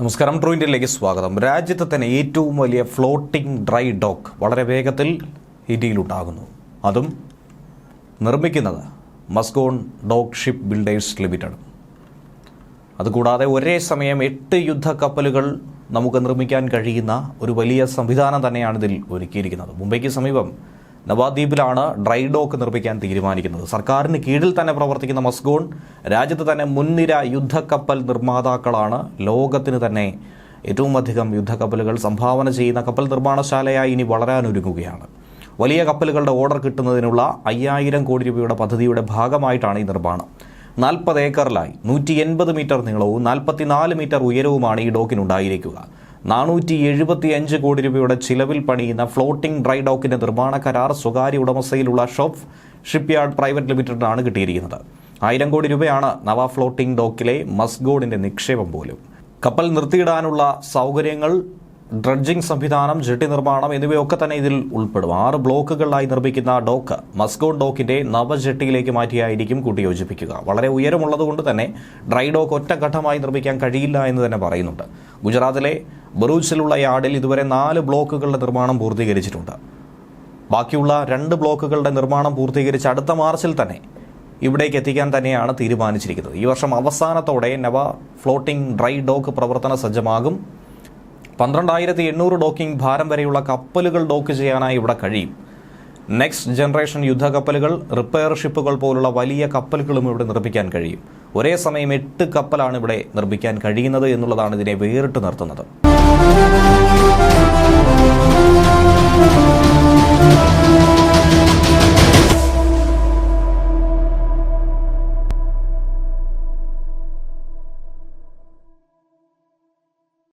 നമസ്കാരം. ട്രൂ ഇന്ത്യയിലേക്ക് സ്വാഗതം. രാജ്യത്തെ തന്നെ ഏറ്റവും വലിയ ഫ്ലോട്ടിംഗ് ഡ്രൈ ഡോക്ക് വളരെ വേഗത്തിൽ ഇന്ത്യയിലുണ്ടാകുന്നു. അതും നിർമ്മിക്കുന്നത് Mazagon dock ship builders limited. അതുകൂടാതെ ഒരേ സമയം എട്ട് യുദ്ധ കപ്പലുകൾ നമുക്ക് നിർമ്മിക്കാൻ കഴിയുന്ന ഒരു വലിയ സംവിധാനം തന്നെയാണ് ഇതിൽ ഒരുക്കിയിരിക്കുന്നത്. മുംബൈക്ക് സമീപം നവാദ്വീപിലാണ് ഡ്രൈ ഡോക്ക് നിർമ്മിക്കാൻ തീരുമാനിക്കുന്നത്. സർക്കാരിന് കീഴിൽ തന്നെ പ്രവർത്തിക്കുന്ന മസ്ഗോൺ രാജ്യത്ത് തന്നെ മുൻനിര യുദ്ധക്കപ്പൽ നിർമ്മാതാക്കളാണ്. ലോകത്തിന് തന്നെ ഏറ്റവും അധികം യുദ്ധക്കപ്പലുകൾ സംഭാവന ചെയ്യുന്ന കപ്പൽ നിർമ്മാണശാലയായി ഇനി വളരാനൊരുങ്ങുകയാണ്. വലിയ കപ്പലുകളുടെ ഓർഡർ കിട്ടുന്നതിനുള്ള അയ്യായിരം കോടി രൂപയുടെ പദ്ധതിയുടെ ഭാഗമായിട്ടാണ് ഈ നിർമ്മാണം. നാൽപ്പത് ഏക്കറിലായി. നൂറ്റി എൺപത് മീറ്റർ നീളവും നാൽപ്പത്തിനാല് മീറ്റർ ഉയരവുമാണ് ഈ ഡോക്കിനുണ്ടായിരിക്കുക. നാനൂറ്റി എഴുപത്തി അഞ്ച് കോടി രൂപയുടെ ചിലവിൽ പണിയുന്ന ഫ്ലോട്ടിംഗ് ഡ്രൈ ഡോക്കിന്റെ നിർമ്മാണ കരാർ സ്വകാര്യ ഉടമസ്ഥയിലുള്ള ഷോപ്പ് ഷിപ്പ്യാർഡ് പ്രൈവറ്റ് ലിമിറ്റഡിനാണ് കിട്ടിയിരിക്കുന്നത്. ആയിരം കോടി രൂപയാണ് നവ ഫ്ലോട്ടിംഗ് ഡോക്കിലെ മസ്ഗോഡിന്റെ നിക്ഷേപം പോലും. കപ്പൽ നിർത്തിയിടാനുള്ള സൗകര്യങ്ങൾ ഡ്രഡ്ജിംഗ് സംവിധാനം ജെട്ടി നിർമ്മാണം എന്നിവയൊക്കെ തന്നെ ഇതിൽ ഉൾപ്പെടും. ആറ് ബ്ലോക്കുകളിലായി നിർമ്മിക്കുന്ന ഡോക്ക് മസ്കോൺ ഡോക്കിന്റെ നവജെട്ടിയിലേക്ക് മാറ്റിയായിരിക്കും കൂട്ടിയോജിപ്പിക്കുക. വളരെ ഉയരമുള്ളതുകൊണ്ട് തന്നെ ഡ്രൈ ഡോക്ക് ഒറ്റഘട്ടമായി നിർമ്മിക്കാൻ കഴിയില്ല എന്ന് തന്നെ പറയുന്നുണ്ട്. ഗുജറാത്തിലെ ബറൂച്ചിലുള്ള യാർഡിൽ ഇതുവരെ നാല് ബ്ലോക്കുകളുടെ നിർമ്മാണം പൂർത്തീകരിച്ചിട്ടുണ്ട്. ബാക്കിയുള്ള രണ്ട് ബ്ലോക്കുകളുടെ നിർമ്മാണം പൂർത്തീകരിച്ച് അടുത്ത മാർച്ചിൽ തന്നെ ഇവിടേക്ക് എത്തിക്കാൻ തന്നെയാണ് തീരുമാനിച്ചിരിക്കുന്നത്. ഈ വർഷം അവസാനത്തോടെ നവ ഫ്ലോട്ടിംഗ് ഡ്രൈ ഡോക്ക് പ്രവർത്തന സജ്ജമാകും. പന്ത്രണ്ടായിരത്തി എണ്ണൂറ് ഡോക്കിംഗ് ഭാരം വരെയുള്ള കപ്പലുകൾ ഡോക്ക് ചെയ്യാനായി ഇവിടെ കഴിയും. നെക്സ്റ്റ് ജനറേഷൻ യുദ്ധക്കപ്പലുകൾ റിപ്പയർ ഷിപ്പുകൾ പോലുള്ള വലിയ കപ്പലുകളും ഇവിടെ നിർമ്മിക്കാൻ കഴിയും. ഒരേ സമയം എട്ട് കപ്പലാണ് ഇവിടെ നിർമ്മിക്കാൻ കഴിയുന്നത് എന്നുള്ളതാണ് ഇതിനെ വേറിട്ട് നിർത്തുന്നത്. Thank you.